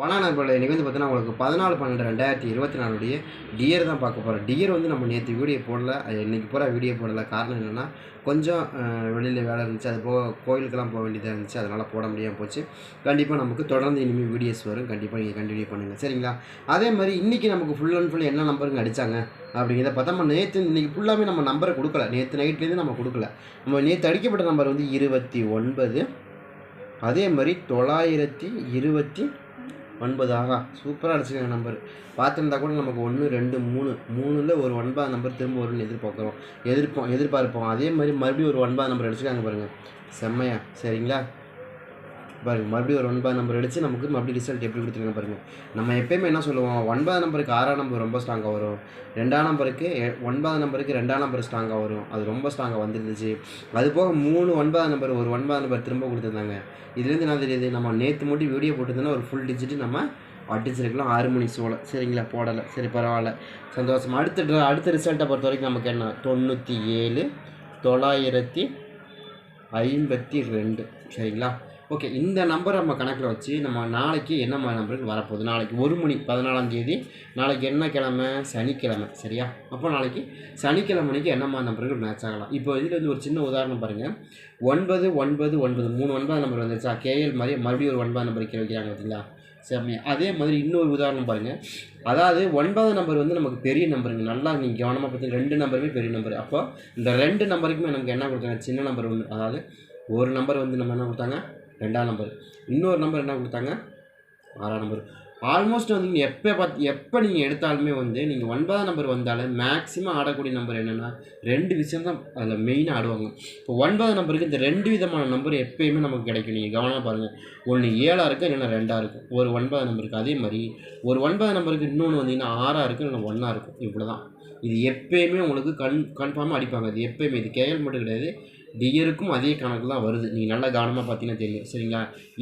வணக்கம் நண்பர்களே இன்றைக்கி வந்து பார்த்தீங்கன்னா உங்களுக்கு பதினாலு பன்னெண்டு ரெண்டாயிரத்தி இருபத்தி நாலுடைய டியர் தான் பார்க்க போகிறோம் டியர் வந்து நம்ம நேற்று வீடியோ போடல இன்றைக்கி பூரா வீடியோ போடல. காரணம் என்னென்னா கொஞ்சம் வெளியில் வேலை இருந்துச்சு. அது போக கோயிலுக்கெல்லாம் போக வேண்டியதாக இருந்துச்சு. அதனால் போட முடியாமல் போச்சு. கண்டிப்பாக நமக்கு தொடர்ந்து இனிமேல் வீடியோஸ் வரும். கண்டிப்பாக நீங்கள் கண்டினியூ பண்ணுங்கள் சரிங்களா? அதே மாதிரி இன்றைக்கி நமக்கு ஃபுல் அண்ட் ஃபுல் என்ன நம்பருங்க அடித்தாங்க அப்படிங்கிறத பார்த்தா நம்ம நேற்று இன்றைக்கி ஃபுல்லாகவே நம்ம நம்பரை கொடுக்கல. நேற்று நைட்லேருந்து நம்ம கொடுக்கல. நம்ம நேற்று அடிக்கப்பட்ட நம்பர் வந்து இருபத்தி ஒன்பது. அதே மாதிரி தொள்ளாயிரத்தி இருபத்தி ஒன்பது ஆகா சூப்பராக அடிச்சிருக்காங்க நம்பர் பார்த்துருந்தா கூட நமக்கு ஒன்று ரெண்டு மூணு. மூணில் ஒரு ஒன்பது நம்பர் திரும்ப வரும்னு எதிர்பார்க்குறோம். எதிர்ப்போம் எதிர்பார்ப்போம். அதே மாதிரி மறுபடியும் ஒரு ஒன்பது நம்பர் அடிச்சிருக்காங்க பாருங்கள் செம்மையா. சரிங்களா? பாருங்கள் மறுபடியும் ஒரு ஒன்பது நம்பர் அடித்து நமக்கு மறுபடியும் ரிசல்ட் எப்படி கொடுத்துருங்க பாருங்கள் நம்ம எப்பயுமே என்ன சொல்லுவோம் ஒன்பது நம்பருக்கு ஆறாம் நம்பர் ரொம்ப ஸ்ட்ராங்காக வரும். ரெண்டாம் நம்பருக்கு எ- ஒன்பதாம் நம்பருக்கு ரெண்டாம் நம்பர் ஸ்ட்ராங்காக வரும். அது ரொம்ப ஸ்ட்ராங்காக வந்துருந்துச்சு. அது போக மூணு ஒன்பதாம் நம்பர் ஒரு ஒன்பதாம் நம்பர் திரும்ப கொடுத்துருந்தாங்க. இதுலேருந்து என்ன தெரியுது நம்ம நேற்று மட்டும் வீடியோ போட்டிருந்தோன்னா ஒரு ஃபுல் டிஜிட்டு நம்ம அடிச்சிருக்கலாம். ஆறு மணி சோளை சரிங்களா போடலை. சரி பரவாயில்ல. சந்தோஷம். அடுத்த அடுத்த ரிசல்ட்டை பொறுத்த வரைக்கும் நமக்கு என்ன? தொண்ணூற்றி ஏழு தொள்ளாயிரத்தி ஐம்பத்தி ரெண்டு. சரிங்களா? ஓகே இந்த நம்பரை நம்ம கணக்கில் வச்சு நம்ம நாளைக்கு என்ன மாதிரி நம்பருக்கு வரப்போகுது. நாளைக்கு ஒரு மணி பதினாலாம் தேதி. நாளைக்கு என்ன கிழமை? சனிக்கிழமை. சரியா? அப்போ நாளைக்கு சனிக்கிழமைக்கு என்ன மாதிரி நம்பருக்கு மேட்ச் ஆகலாம். இப்போ இதில் வந்து ஒரு சின்ன உதாரணம் பாருங்கள் ஒன்பது ஒன்பது ஒன்பது மூணு ஒன்பது நம்பர் வந்துச்சா கேஎல் மாதிரி மறுபடியும் ஒரு ஒன்பது நம்பர் கீழே வைக்கிறாங்க பார்த்தீங்களா சரி அதே மாதிரி இன்னொரு உதாரணம் பாருங்கள் அதாவது ஒன்பது நம்பர் வந்து நமக்கு பெரிய நம்பருங்க நல்லா நீங்கள் கவனமாக பார்த்தீங்கன்னா ரெண்டு நம்பருமே பெரிய நம்பர் அப்போ இந்த ரெண்டு நம்பருக்குமே நமக்கு என்ன கொடுத்தாங்க? சின்ன நம்பர் ஒன்று அதாவது ஒரு நம்பர் வந்து நம்ம என்ன கொடுத்தாங்க? ரெண்டாம் நம்பர் இன்னொரு நம்பர் என்ன கொடுத்தாங்க? ஆறாம் நம்பர் ஆல்மோஸ்ட் வந்து நீங்கள் எப்போ பார்த்து எப்போ நீங்கள் எடுத்தாலுமே வந்து நீங்கள் ஒன்பதாம் நம்பர் வந்தாலும் மேக்ஸிமம் ஆடக்கூடிய நம்பர் என்னென்னா ரெண்டு விஷயம் தான் அதில் மெயினாக ஆடுவாங்க. இப்போ ஒன்பதாம் நம்பருக்கு இந்த ரெண்டு விதமான நம்பர் எப்பயுமே நமக்கு கிடைக்கும். நீங்கள் கவனமாக பாருங்கள் ஒன்று ஏழாக இருக்கும் இல்லைன்னா ரெண்டாக இருக்கும். ஒரு ஒன்பதாம் நம்பருக்கு அதே மாதிரி ஒரு ஒன்பதாம் நம்பருக்கு இன்னொன்று வந்தீங்கன்னா ஆறாக இருக்கும் இல்லைன்னா ஒன்றா இருக்கும். இவ்வளோ தான் இது எப்பயுமே உங்களுக்கு கன் கன்ஃபார்மாக அடிப்பாங்க. இது எப்பயுமே இது கேஎல் மட்டும் கிடையாது. டியருக்கும் அதே கணக்கு தான் வருது. நீங்கள் நல்லா கவனமாக பார்த்தீங்கன்னா தெரியும். சரிங்களா?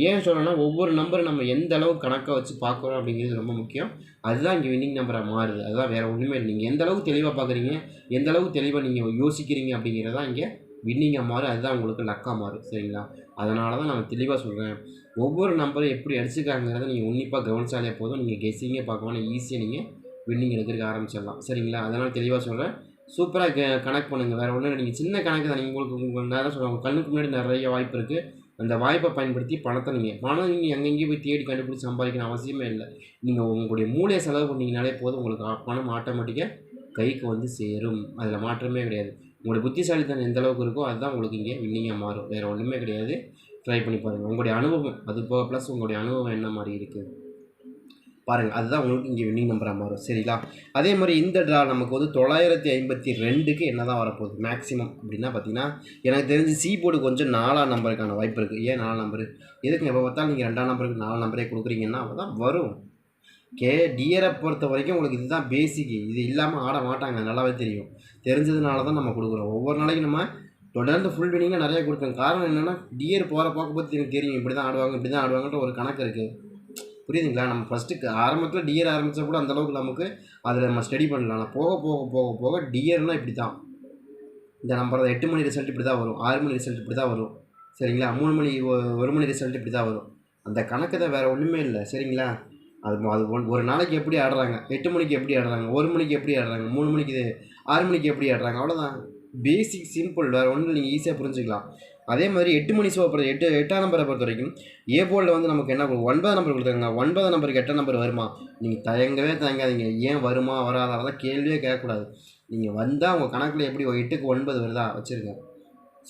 ஏன் சொல்லணும்னா ஒவ்வொரு நம்பரும் நம்ம எந்த அளவுக்கு கணக்காக வச்சு பார்க்குறோம் அப்படிங்கிறது ரொம்ப முக்கியம். அதுதான் இங்கே வின்னிங் நம்பராக மாறுது. அதுதான் வேறு ஒன்றுமே இல்லை. நீங்கள் எந்த அளவுக்கு தெளிவாக பார்க்குறீங்க எந்த அளவுக்கு தெளிவாக நீங்கள் யோசிக்கிறீங்க அப்படிங்கிறது தான் இங்கே வின்னிங்காக மாறும். அதுதான் உங்களுக்கு லக்காக மாறும். சரிங்களா? அதனால தான் நான் தெளிவாக சொல்கிறேன் ஒவ்வொரு நம்பரும் எப்படி அடிச்சுக்காங்கிறத நீங்கள் உன்னிப்பாக கவனிச்சாலே போதும். நீங்கள் கெஸ்ஸிங்கே பார்க்கணும் ஈஸியாக நீங்கள் வின்னிங் எடுக்கிறதுக்கு ஆரம்பிச்சிடலாம். சரிங்களா? அதனால் தெளிவாக சொல்கிறேன் சூப்பராக க கனெக்ட் பண்ணுங்கள் வேறு ஒன்றும் நீங்கள் சின்ன கணக்கு தான். நீங்கள் உங்களுக்கு உங்கள் நேரம் சொல்லுவாங்க கண்ணுக்கு முன்னாடி நிறைய வாய்ப்பு இருக்குது அந்த வாய்ப்பை பயன்படுத்தி பணத்தை நீங்கள் பணம் நீங்கள் எங்கெங்கேயும் போய் தேடி கண்டுபிடிச்சி சம்பாதிக்கணும் அவசியமே இல்லை. நீங்கள் உங்களுடைய மூளையை செலவு பண்ணிங்கனாலே போதும். உங்களுக்கு பணம் ஆட்டோமேட்டிக்காக கைக்கு வந்து சேரும். அதில் மாற்றமே கிடையாது. உங்களுடைய புத்திசாலித்தனம் எந்த அளவுக்கு இருக்கோ அதுதான் உங்களுக்கு இங்கே வின்னிங்காக மாறும். வேறு ஒன்றுமே கிடையாது. ட்ரை பண்ணி பாருங்கள் உங்களுடைய அனுபவம் அது போக ப்ளஸ் உங்களுடைய அனுபவம் என்ன மாதிரி இருக்குது பாருங்கள் அதுதான் உங்களுக்கு இங்கே வின்னிங் நம்பராக மாறும். சரிங்களா? அதே மாதிரி இந்த ட்ரா நமக்கு வந்து தொள்ளாயிரத்தி ஐம்பத்தி ரெண்டுக்கு என்ன தான் வரப்போகுது? மேக்ஸிமம் அப்படின்னா பார்த்தீங்கன்னா எனக்கு தெரிஞ்சு சி போர்டு கொஞ்சம் நாலாம் நம்பருக்கான வாய்ப்பு இருக்குது ஏன் நாலாம் நம்பரு எதுக்கு எப்போ பார்த்தாலும் நீங்கள் ரெண்டாம் நம்பருக்கு நாலு நம்பரே கொடுக்குறீங்கன்னா அப்போ தான் வரும். கே டியரை பொறுத்த வரைக்கும் உங்களுக்கு இதுதான் பேசிக்கு இது இல்லாமல் ஆட மாட்டாங்க. நல்லாவே தெரியும். தெரிஞ்சதுனால தான் நம்ம கொடுக்குறோம். ஒவ்வொரு நாளைக்கு நம்ம தொடர்ந்து ஃபுல் வினிங்காக நிறைய கொடுத்தோம் காரணம் என்னென்னா டியர் போகிற பார்க்க பற்றி எனக்கு தெரியும். இப்படி தான் ஆடுவாங்க இப்படி தான் ஆடுவாங்கன்ற ஒரு கணக்கு இருக்குது புரியுதுங்களா? நம்ம ஃபஸ்ட்டு ஆரம்பத்தில் டியர் ஆரம்பித்தா கூட அந்தளவுக்கு நமக்கு அதில் நம்ம ஸ்டடி பண்ணலாம். ஆனால் போக போக போக போக டியர்னால் இப்படி தான் இந்த நம்பர் எட்டு மணி ரிசல்ட் இப்படி தான் வரும். ஆறு மணி ரிசல்ட் இப்படி தான் வரும். சரிங்களா? மூணு மணி ஒரு மணி ரிசல்ட் இப்படி தான் வரும். அந்த கணக்கு தான் வேறு ஒன்றுமே இல்லை. சரிங்களா? அது அது ஒன்- ஒரு நாளைக்கு எப்படி ஆடுறாங்க? எட்டு மணிக்கு எப்படி ஆடுறாங்க? ஒரு மணிக்கு எப்படி ஆடுறாங்க? மூணு மணிக்கு ஆறு மணிக்கு எப்படி ஆடுறாங்க? அவ்வளோதான் பேசிக் சிம்பிள் வேறு ஒன்றும் நீங்கள் ஈஸியாக புரிஞ்சுக்கலாம். அதே மாதிரி எட்டு மணி ஷோ பொறுத்த எட்டு எட்டாம் நம்பரை பொறுத்த வரைக்கும் ஏ போர்டில் வந்து நமக்கு என்ன ஒன்பது நம்பர் கொடுத்துருங்க ஒன்பது நம்பருக்கு எட்டாம் நம்பர் வருமா? நீங்கள் தயங்கவே தயங்காதீங்க. ஏன் வருமா வராதா? அதெல்லாம் கேள்வியே கேட்கக்கூடாது. நீங்கள் வந்தால் உங்கள் கணக்கில் எப்படி எட்டுக்கு ஒன்பது வருதா? வச்சுருங்க.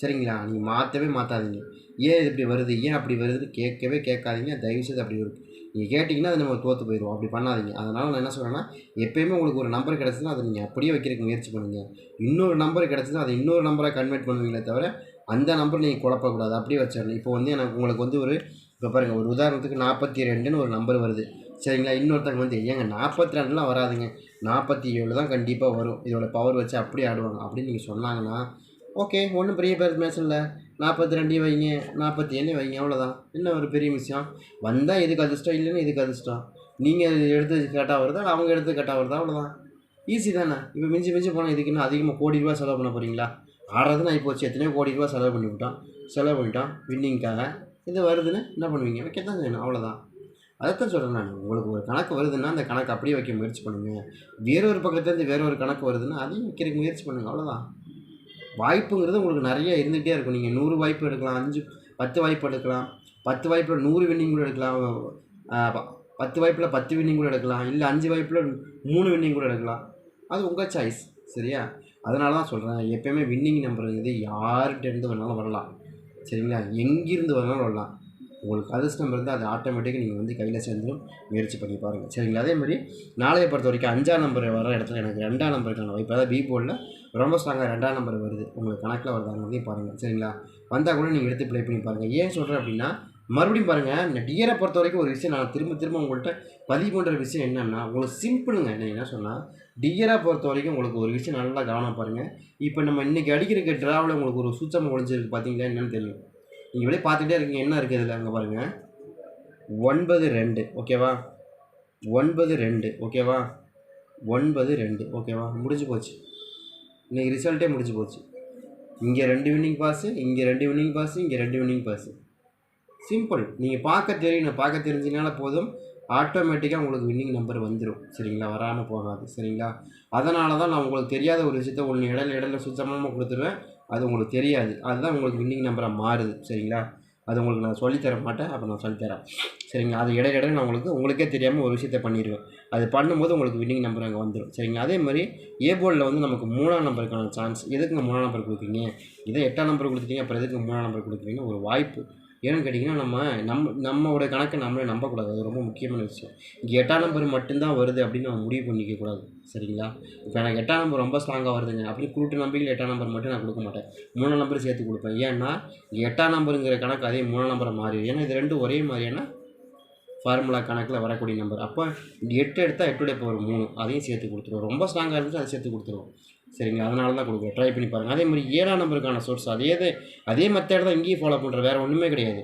சரிங்களா? நீங்கள் மாற்றவே மாற்றாதீங்க ஏன் இது இப்படி வருது? ஏன் அப்படி வருதுன்னு கேட்கவே கேட்காதீங்க. தயவுசெய்து அப்படி வரும் நீங்கள் கேட்டிங்கன்னா அது நம்ம தோற்று போயிடுவோம் அப்படி பண்ணாதீங்க. அதனால் நான் என்ன சொல்கிறேன்னா எப்பயுமே உங்களுக்கு ஒரு நம்பர் கிடச்சுன்னா அதை நீங்கள் அப்படியே வைக்கிறதுக்கு முயற்சி பண்ணுங்கள் இன்னொரு நம்பர் கிடச்சுன்னா அதை இன்னொரு நம்பராக கன்வெர்ட் பண்ணுவீங்களே தவிர அந்த நம்பர் நீங்கள் குழப்பக்கூடாது. அப்படியே வச்சிடணும். இப்போ வந்து எனக்கு உங்களுக்கு வந்து ஒரு இப்போ பாருங்கள் ஒரு உதாரணத்துக்கு நாற்பத்தி ரெண்டுன்னு ஒரு நம்பர் வருது. சரிங்களா? இன்னொருத்தங்க வந்து ஏங்க நாற்பத்தி ரெண்டுலாம் வராதுங்க. நாற்பத்தி ஏழு தான் கண்டிப்பாக வரும். இதோட பவர் வச்சு அப்படியே ஆடுவாங்க. அப்படின்னு நீங்கள் சொன்னாங்கன்னா ஓகே ஒன்றும் பெரிய பேர் மேட்ச் இல்லை நாற்பத்தி ரெண்டையும் வைங்க. நாற்பத்தி ஏழு வைங்க. அவ்வளோதான் என்ன ஒரு பெரிய விஷயம்? வந்தால் இதுக்கு அதிர்ஷ்டம் இல்லைன்னா இதுக்கு அதிர்ஷ்டம் நீங்கள் எடுத்து கேட்டால் வருதா? அவங்க எடுத்து கேட்டால் வருதா? அவ்வளோதான் ஈஸி தானே? இப்போ மிஞ்சி மிஞ்சி போனால் இதுக்கு இன்னும் அதிகமாக கோடி ரூபா செலவு பண்ண போகிறீங்களா ஆடுறதுன்னு ஆகி போச்சு. எத்தனையோ கோடி ரூபா செலவு பண்ணிவிட்டோம் செலவு பண்ணிட்டோம் வின்னிங்க்காக. இது வருதுன்னு என்ன பண்ணுவீங்க? வைக்க தான் செய்யணும். அவ்வளோதான் அதைத்தான் சொல்கிறேன் நான். உங்களுக்கு ஒரு கணக்கு வருதுன்னா அந்த கணக்கு அப்படியே வைக்க முயற்சி பண்ணுங்கள் வேறொரு பக்கத்துலேருந்து வேற ஒரு கணக்கு வருதுன்னா அதையும் வைக்கிறதுக்கு முயற்சி பண்ணுங்கள் அவ்வளோதான் வாய்ப்புங்கிறது உங்களுக்கு நிறைய இருந்துகிட்டே இருக்கும். நீங்கள் நூறு வாய்ப்பு எடுக்கலாம் அஞ்சு பத்து வாய்ப்பு எடுக்கலாம். பத்து வாய்ப்பில் நூறு வின்னிங் கூட எடுக்கலாம். பத்து வாய்ப்பில் பத்து வின்னிங் கூட எடுக்கலாம். இல்லை அஞ்சு வாய்ப்பில் மூணு வின்னிங் கூட எடுக்கலாம். அது உங்கள் சாய்ஸ் சரியா? அதனால தான் சொல்கிறேன் எப்பயுமே வின்னிங் நம்பருங்கிறது யார்கிட்ட இருந்து வேணாலும் வரலாம். சரிங்களா? எங்கிருந்து வேணாலும் வரலாம். உங்களுக்கு அதிர்ஷ்டம் இருந்தால் அது ஆட்டோமேட்டிக்காக நீங்கள் வந்து கையில் சேர்ந்துடும் முயற்சி பண்ணி பாருங்கள் சரிங்களா? அதே மாதிரி நாளைய பொறுத்த வரைக்கும் அஞ்சாம் நம்பர் வர இடத்துல எனக்கு ரெண்டாம் நம்பருக்கான வாய்ப்பு அதாவது பி போர்டில் ரொம்ப ஸ்ட்ராங்காக ரெண்டாம் நம்பர் வருது. உங்களுக்கு கணக்கில் வருதாங்கிறதையும் பாருங்கள் சரிங்களா? வந்தால் கூட நீங்கள் எடுத்து ப்ளே பண்ணி பாருங்கள் ஏன் சொல்கிறேன் அப்படின்னா மறுபடியும் பாருங்கள் இந்த டியரை பொறுத்த வரைக்கும் ஒரு விஷயம் நான் திரும்ப திரும்ப உங்கள்கிட்ட பதிவு பண்ணுற விஷயம் என்னென்னா உங்களுக்கு சிம்பிளுங்க என்ன என்ன சொன்னால் டியராக பொறுத்த வரைக்கும் உங்களுக்கு ஒரு விஷயம் நல்லா கவனம் பாருங்கள் இப்போ நம்ம இன்றைக்கி அடிக்கிற ட்ராவில் உங்களுக்கு ஒரு சூச்சம் ஒழிஞ்சிருக்கு பார்த்தீங்களா என்னென்னு தெரியும் நீங்கள் வெளியே பார்த்துட்டே இருக்கீங்க என்ன இருக்குது இதில் அங்கே பாருங்கள் ஒன்பது ரெண்டு ஓகேவா ஒன்பது ரெண்டு ஓகேவா ஒன்பது ரெண்டு ஓகேவா முடிஞ்சு போச்சு. இன்றைக்கி ரிசல்ட்டே முடிஞ்சு போச்சு. இங்கே ரெண்டு வின்னிங் பாஸு இங்கே ரெண்டு வின்னிங் பாஸு இங்கே ரெண்டு வின்னிங் பாஸு சிம்பிள் நீங்கள் பார்க்க தெரியணும் பார்க்க தெரிஞ்சினால போதும். ஆட்டோமேட்டிக்காக உங்களுக்கு வின்னிங் நம்பர் வந்துடும் சரிங்களா? வராமல் போகாது. சரிங்களா? அதனால தான் நான் உங்களுக்கு தெரியாத ஒரு விஷயத்த ஒன்று இடையில இடையில சுத்தமாக கொடுத்துருவேன். அது உங்களுக்கு தெரியாது. அதுதான் உங்களுக்கு வின்னிங் நம்பராக மாறுது. சரிங்களா? அது உங்களுக்கு நான் சொல்லித்தர மாட்டேன். அப்போ நான் சொல்லித்தரேன். சரிங்களா? அது இடையில இடையில நான் உங்களுக்கு உங்களுக்கே தெரியாமல் ஒரு விஷயத்த பண்ணிடுவேன் அது பண்ணும்போது உங்களுக்கு வின்னிங் நம்பர் அங்கே வந்துடும் சரிங்களா? அதே மாதிரி ஏ போர்டில் வந்து நமக்கு மூணாம் நம்பருக்கான சான்ஸ் எதுக்குங்க மூணாம் நம்பர் கொடுக்குறீங்க? இதை எட்டாம் நம்பர் கொடுத்துட்டீங்க. அப்புறம் எதுக்கு மூணாம் நம்பர் கொடுக்குறீங்க ஒரு வாய்ப்பு ஏன்னு கேட்டிங்கன்னா நம்ம நம்ம நம்மளோட கணக்கை நம்மளே நம்பக்கூடாது. அது ரொம்ப முக்கியமான விஷயம். இங்கே எட்டாம் நம்பர் மட்டும்தான் வருது அப்படின்னு நம்ம முடிவு பண்ணிக்க கூடாது சரிங்களா? இப்போ எனக்கு எட்டாம் நம்பர் ரொம்ப ஸ்ட்ராங்காக வருதுங்க. அப்படின்னு கூட்டு நம்பிக்கையில் எட்டாம் நம்பர் மட்டும் நான் கொடுக்க மாட்டேன். மூணாம் நம்பர் சேர்த்து கொடுப்பேன். ஏன்னா இங்கே எட்டாம் நம்பருங்கிற கணக்கு அதே மூணாம் நம்பரை மாறி ஏன்னா இது ரெண்டும் ஒரே மாதிரியான ஃபார்முலா கணக்கில் வரக்கூடிய நம்பர் அப்போ இங்கே எட்டு எடுத்தால் எட்டுடைய பவர் மூணு. அதையும் சேர்த்து கொடுத்துருவோம். ரொம்ப ஸ்ட்ராங்காக இருந்துச்சு அதை சேர்த்து கொடுத்துருவோம். சரிங்களா? அதனால தான் கொடுக்குறோம். ட்ரை பண்ணி பாருங்கள் அதே மாதிரி ஏழாம் நம்பருக்கான சோர்ஸ் அதே அதே மெத்தேட் தான் இங்கேயும் ஃபாலோ பண்ணுறோம் வேறு ஒன்றுமே கிடையாது.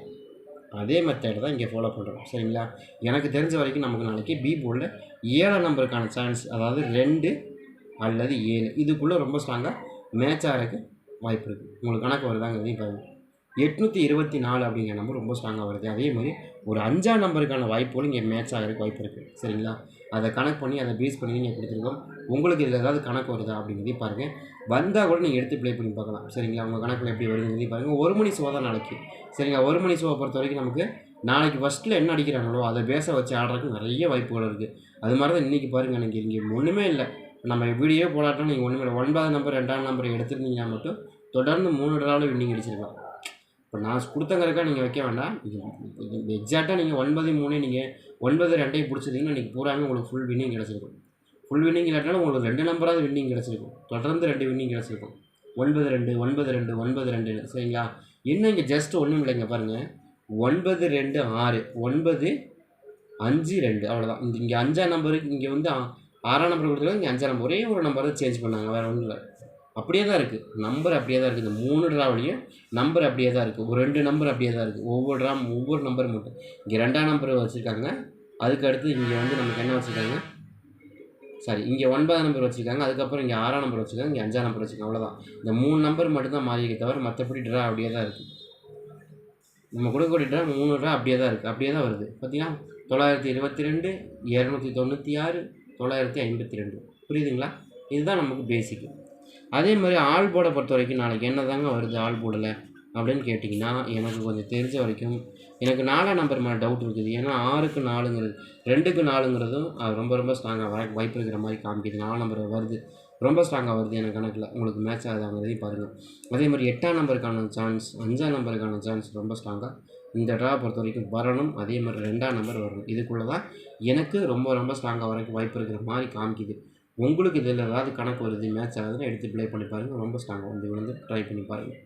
அதே மெத்தேட் தான் இங்கே ஃபாலோ பண்ணுறோம் சரிங்களா? எனக்கு தெரிஞ்ச வரைக்கும் நமக்கு நாளைக்கு பி போர்டில் ஏழாம் நம்பருக்கான சான்ஸ் அதாவது ரெண்டு அல்லது ஏழு. இதுக்குள்ளே ரொம்ப ஸ்ட்ராங்காக மேட்ச் ஆகிறதுக்கு வாய்ப்பு இருக்குது உங்களுக்கு கணக்கு வருதாங்கிறதையும் பாருங்கள் எட்நூற்றி இருபத்தி நாலு அப்படிங்கிற நம்பர் ரொம்ப ஸ்ட்ராங்காக வருது. அதே மாதிரி ஒரு அஞ்சாம் நம்பருக்கான வாய்ப்புகள் இங்கே மேட்ச் ஆகிறதுக்கு வாய்ப்பு இருக்குது சரிங்களா? அதை கணக்கு பண்ணி அதை பேஸ் பண்ணி நீங்கள் கொடுத்துருக்கோம். உங்களுக்கு இதில் ஏதாவது கணக்கு வருதா அப்படிங்கிறதையும் பாருங்கள் வந்தால் கூட நீங்கள் எடுத்து ப்ளே பண்ணி பார்க்கலாம். சரிங்களா? உங்கள் கணக்கில் எப்படி வருதுங்கிறதையும் பாருங்கள் ஒரு மணி ஷோ தான் நாளைக்கு சரிங்களா? ஒரு மணி ஷோவை பொறுத்த வரைக்கும் நமக்கு நாளைக்கு ஃபஸ்ட்டில் என்ன அடிக்கிறாங்களோ அதை பேச வச்சு ஆடுறதுக்கு நிறைய வாய்ப்புகள் இருக்குது அது மாதிரி தான் இன்றைக்கி பாருங்கள் எனக்கு இங்கே ஒன்றுமே இல்லை. நம்ம வீடியோ போடாட்டோம் நீங்கள் ஒன்றுமே இல்லை. ஒன்பதாம் நம்பர் ரெண்டாம் நம்பர் எடுத்துருந்தீங்கன்னா மட்டும் தொடர்ந்து மூணு டாலர் வின்னிங் அடிச்சிருக்கலாம். இப்போ நான் கொடுத்தங்கிறக்கா நீங்கள் வைக்க வேண்டாம். இது எக்ஸாக்டாக நீங்கள் ஒன்பது மூணு நீங்கள் ஒன்பது ரெண்டையும் பிடிச்சதீங்கன்னா நீங்கள் பூராமே உங்களுக்கு ஃபுல் வின்னிங் கிடச்சிருக்கும். ஃபுல் வின்னிங் இல்லாட்டினாலும் உங்களுக்கு ரெண்டு நம்பராவது வின்னிங் கிடச்சிருக்கும். தொடர்ந்து ரெண்டு வின்னிங் கிடச்சிருக்கும். ஒன்பது ரெண்டு ஒன்பது ரெண்டு ஒன்பது ரெண்டுன்னு சரிங்களா? என்ன இங்கே ஜஸ்ட் ஒன்றும் இல்லைங்க பாருங்கள் ஒன்பது ரெண்டு ஆறு ஒன்பது அஞ்சு ரெண்டு அவ்வளோதான் இந்த இங்கே அஞ்சாம் நம்பருக்கு இங்கே வந்து ஆ- ஆறாம் நம்பர் கொடுத்துருக்காங்க இங்கே அஞ்சாம் நம்பர் ஒரே ஒரு நம்பர் தான் சேஞ்ச் பண்ணாங்க வேறு ஒன்றும் இல்லை. அப்படியே தான் இருக்குது நம்பர் அப்படியே தான் இருக்குது இந்த மூணு ட்ராவிலையும் நம்பர் அப்படியே தான் இருக்குது ஒரு ரெண்டு நம்பர் அப்படியே தான் இருக்குது ஒவ்வொரு ட்ரா ஒவ்வொரு நம்பர் மட்டும். இங்கே ரெண்டாம் நம்பர் வச்சுருக்காங்க. அதுக்கு அடுத்து இங்கே வந்து நமக்கு என்ன வச்சுருக்காங்க? சாரி இங்கே ஒன்பதாம் நம்பர் வச்சுருக்காங்க. அதுக்கப்புறம் இங்கே ஆறாம் நம்பர் வச்சுருக்காங்க. இங்கே அஞ்சாம் நம்பர் வச்சுருக்காங்க. அவ்வளோதான் இந்த மூணு நம்பர் மட்டும்தான் மாறியிருக்கே தவிர மற்றபடி ட்ரா அப்படியே தான் இருக்குது நம்ம கொடுக்கக்கூடிய ட்ரா மூணு ட்ரா அப்படியே தான் இருக்குது அப்படியே தான் வருது. பார்த்தீங்கன்னா தொள்ளாயிரத்தி இருபத்தி ரெண்டு இரநூத்தி தொண்ணூற்றி ஆறு தொள்ளாயிரத்தி ஐம்பத்தி ரெண்டு. புரியுதுங்களா? இதுதான் நமக்கு பேசிக்கு அதே மாதிரி ஆள் போட பொறுத்த வரைக்கும் நாளைக்கு என்ன தாங்க வருது ஆள் போடலை அப்படின்னு கேட்டிங்கன்னா எனக்கு கொஞ்சம் தெரிஞ்ச வரைக்கும் எனக்கு நாலாம் நம்பர் மேலே டவுட் இருக்குது. ஏன்னா ஆறுக்கு நாலுங்கிறது ரெண்டுக்கு நாலுங்கிறதும் அது ரொம்ப ரொம்ப ஸ்ட்ராங்காக வர வாய்ப்பு இருக்கிற மாதிரி காமிக்குது. நாலு நம்பர் வருது ரொம்ப ஸ்ட்ராங்காக வருது எனக்கு கணக்கில். உங்களுக்கு மேட்ச் ஆகுதாங்கிறதையும் பாருங்கள் அதே மாதிரி எட்டாம் நம்பருக்கான சான்ஸ் அஞ்சாம் நம்பருக்கான சான்ஸ் ரொம்ப ஸ்ட்ராங்காக இந்த ட்ரா பொறுத்த வரைக்கும் வரணும். அதே மாதிரி ரெண்டாம் நம்பர் வரணும். இதுக்குள்ளே தான் எனக்கு ரொம்ப ரொம்ப ஸ்ட்ராங்காக வரக்கு வாய்ப்பு இருக்கிற மாதிரி காமிக்குது. உங்களுக்கு இதில் ஏதாவது கணக்கு வருது மேட்ச் ஆகுதுன்னு எடுத்து ப்ளே பண்ணி பாருங்கள் ரொம்ப ஸ்ட்ராங்காக வந்து விழுந்து ட்ரை பண்ணி பாருங்கள்